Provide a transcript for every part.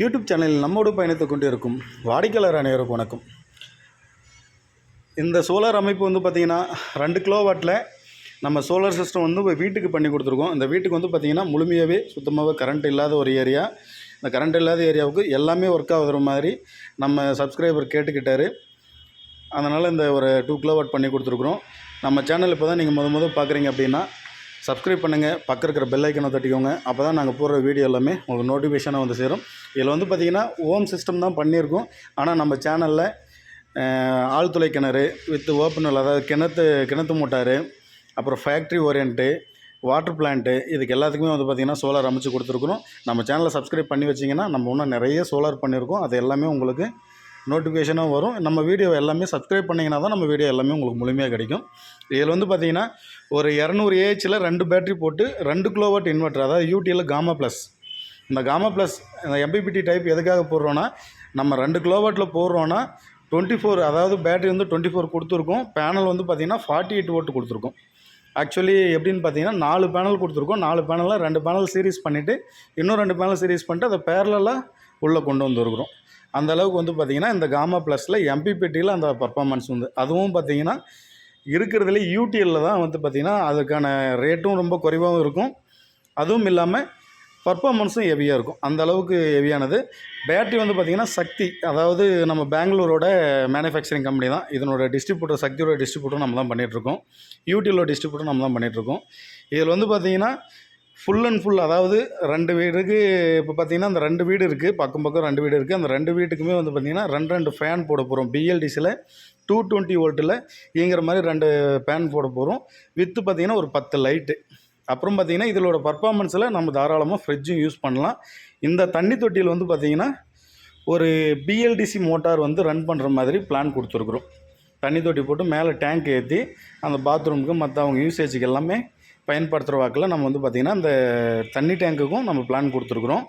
YouTube சேனலில் நம்மோடு பயணித்துக் கொண்டிருக்கும் வாடிக்கையாளர் அனைவருக்கும் வணக்கம். இந்த சோலார் அமைப்பு வந்து பார்த்திங்கன்னா ரெண்டு கிலோ வாட்டில் நம்ம சோலார் சிஸ்டம் வந்து வீட்டுக்கு பண்ணி கொடுத்துருக்கோம். இந்த வீட்டுக்கு வந்து பார்த்திங்கன்னா முழுமையாகவே சுத்தமாகவே கரண்ட் இல்லாத ஒரு ஏரியா இந்த கரண்ட் இல்லாத ஏரியாவுக்கு எல்லாமே ஒர்க் ஆகுற மாதிரி நம்ம சப்ஸ்கிரைபர் கேட்டுக்கிட்டாரு. அதனால் இந்த ஒரு டூ கிலோ வாட் பண்ணி கொடுத்துருக்குறோம். நம்ம சேனல் இப்போ தான் நீங்கள் முத முத பார்க்குறீங்க அப்படின்னா சப்ஸ்கிரைப் பண்ணுங்கள் பக்கம் இருக்கிற பெல் ஐக்கனை தட்டிக்கோங்க. அப்போ தான் நாங்கள் போடுற வீடியோ எல்லாமே உங்களுக்கு நோட்டிஃபிகேஷனாக வந்து சேரும். இதில் வந்து பார்த்திங்கன்னா ஓம் சிஸ்டம் தான் பண்ணியிருக்கோம். ஆனால் நம்ம சேனலில் ஆழ்துளை கிணறு வித் ஓப்பனில் அதாவது கிணத்து கிணத்து மோட்டார் அப்புறம் ஃபேக்ட்ரி ஓரியன்ட்டு வாட்டர் பிளான்ட்டு இதுக்கு எல்லாத்துக்குமே வந்து பார்த்திங்கன்னா சோலார் அமைச்சு கொடுத்துருக்குறோம். நம்ம சேனலை சப்ஸ்கிரைப் பண்ணி வச்சிங்கன்னா நம்ம இன்னும் நிறைய சோலார் பண்ணியிருக்கோம். அது எல்லாமே உங்களுக்கு நோட்டிஃபிகேஷனும் வரும். நம்ம வீடியோ எல்லாமே சப்ஸ்கிரைப் பண்ணிங்கன்னா தான் நம்ம வீடியோ எல்லாமே உங்களுக்கு முழுமையாக கிடைக்கும். இதில் வந்து பார்த்திங்கன்னா ஒரு இரநூறு ஏஹெச்சில் ரெண்டு பேட்டரி போட்டு ரெண்டு கிலோவாட் இன்வெர்ட்டர் அதாவது யூடியில் காமா ப்ளஸ் இந்த காமா ப்ளஸ் இந்த எம்பிபிடி டைப் எதுக்காக போடுறோன்னா நம்ம ரெண்டு கிலோவாட்டில் போடுறோன்னா டுவெண்ட்டி ஃபோர் அதாவது பேட்டரி வந்து டுவெண்ட்டி ஃபோர் கொடுத்துருக்கோம். பேனல் வந்து பார்த்திங்கன்னா ஃபார்ட்டி எயிட் ஓட்டு கொடுத்துருக்கோம். ஆக்சுவலி எப்படின்னு பார்த்தீங்கன்னா நாலு பேனல் கொடுத்துருக்கோம். நாலு பேனலில் ரெண்டு பேனல் சீரிஸ் பண்ணிவிட்டு இன்னும் ரெண்டு பேனல் சீரிஸ் பண்ணிட்டு அதை பேரலாக உள்ளே கொண்டு வந்துருக்குறோம். அந்த அளவுக்கு வந்து பார்த்திங்கன்னா இந்த காமா ப்ளஸில் எம்பிபிடியில் அந்த பர்ஃபார்மன்ஸ் வந்து அதுவும் பார்த்திங்கன்னா இருக்கிறதுலே யூடிஎல்ல தான் வந்து பார்த்திங்கன்னா அதுக்கான ரேட்டும் ரொம்ப குறைவாகவும் இருக்கும். அதுவும் இல்லாமல் பர்ஃபாமன்ஸும் ஹெவியாக இருக்கும். அந்த அளவுக்கு ஹெவியானது பேட்டரி வந்து பார்த்திங்கன்னா சக்தி. அதாவது நம்ம பெங்களூரோட மேனுஃபேக்சரிங் கம்பெனி தான். இதனோட டிஸ்ட்ரிபியூட்டர் சக்தியோட டிஸ்ட்ரிபியூட்டர் நம்ம தான் பண்ணிகிட்ருக்கோம் யூடிஎல்லோ டிஸ்ட்ரிபியூட்டர் நம்ம தான் பண்ணிகிட்ருக்கோம் இதில் வந்து பார்த்திங்கன்னா ஃபுல் அண்ட் ஃபுல் அதாவது ரெண்டு வீடுக்கு இப்போ பார்த்தீங்கன்னா அந்த ரெண்டு வீடு இருக்குது பக்கம் பக்கம் ரெண்டு வீடு இருக்குது அந்த ரெண்டு வீட்டுக்குமே வந்து பார்த்திங்கன்னா ரெண்டு ரெண்டு ஃபேன் போட போகிறோம் பிஎல்டிசியில் டூ டுவெண்ட்டி வோல்ட்டில் இயங்குற மாதிரி ரெண்டு ஃபேன் போட போகிறோம் வித்து பார்த்திங்கன்னா ஒரு பத்து லைட்டு அப்புறம் பார்த்திங்கன்னா இதோட பர்ஃபார்மன்ஸில் நம்ம தாராளமாக ஃப்ரிட்ஜும் யூஸ் பண்ணலாம். இந்த தண்ணி தொட்டியில் வந்து பார்த்திங்கன்னா ஒரு பிஎல்டிசி மோட்டார் வந்து ரன் பண்ணுற மாதிரி பிளான் கொடுத்துருக்குறோம். தண்ணி தொட்டி போட்டு மேலே டேங்க் ஏற்றி அந்த பாத்ரூமுக்கு மற்ற அவங்க யூசேஜுக்கு எல்லாமே பயன்படுத்துகிற வாக்கில் நம்ம வந்து பார்த்திங்கன்னா இந்த தண்ணி டேங்க்குக்கும் நம்ம பிளான் கொடுத்துருக்குறோம்.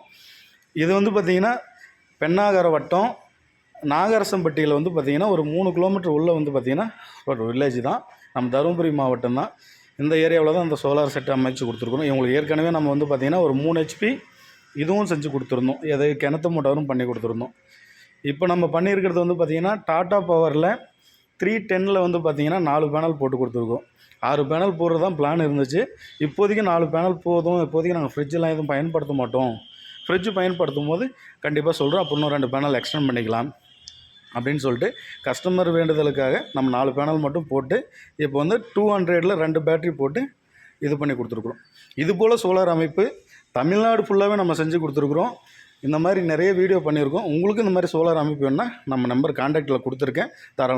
இது வந்து பார்த்திங்கன்னா பெண்ணாகர வட்டம் நாகரசம்பட்டியில் வந்து பார்த்திங்கன்னா ஒரு மூணு கிலோமீட்டர் உள்ளே வந்து பார்த்திங்கன்னா ஒரு வில்லேஜ் தான். நம்ம தருமபுரி மாவட்டம் தான். இந்த ஏரியாவில் தான் அந்த சோலார் செட் அமைச்சு கொடுத்துருக்குறோம். இவங்களுக்கு ஏற்கனவே நம்ம வந்து பார்த்திங்கன்னா ஒரு மூணு ஹெச்பி இதுவும் செஞ்சு கொடுத்துருந்தோம். எதை கிணத்து மோட்டாரும் பண்ணி கொடுத்துருந்தோம். இப்போ நம்ம பண்ணியிருக்கிறது வந்து பார்த்திங்கன்னா டாட்டா பவரில் த்ரீ டென்னில் வந்து பார்த்திங்கன்னா நாலு பேனல் போட்டு கொடுத்துருக்கோம். ஆறு பேனல் போடுறது தான் பிளான் இருந்துச்சு. இப்போதைக்கு நாலு பேனல் போதும். இப்போதைக்கு நாங்கள் ஃப்ரிட்ஜெலாம் எதுவும் பயன்படுத்த மாட்டோம். ஃப்ரிட்ஜு பயன்படுத்தும் போது கண்டிப்பாக சொல்கிறோம் அப்புறம் இன்னும் ரெண்டு பேனல் எக்ஸ்டெண்ட் பண்ணிக்கலாம் அப்படின்னு சொல்லிட்டு கஸ்டமர் வேண்டுதலுக்காக நம்ம நாலு பேனல் மட்டும் போட்டு இப்போ வந்து டூ ஹண்ட்ரடில் ரெண்டு பேட்டரி போட்டு இது பண்ணி கொடுத்துருக்குறோம். இது போல் சோலார் அமைப்பு தமிழ்நாடு ஃபுல்லாகவே நம்ம செஞ்சு கொடுத்துருக்குறோம். இந்த மாதிரி நிறைய வீடியோ பண்ணியிருக்கோம். உங்களுக்கு இந்த மாதிரி சோலார் அமைப்பு வேணுன்னா நம்ம நம்பர் கான்டாக்டில் கொடுத்துருக்கேன். தர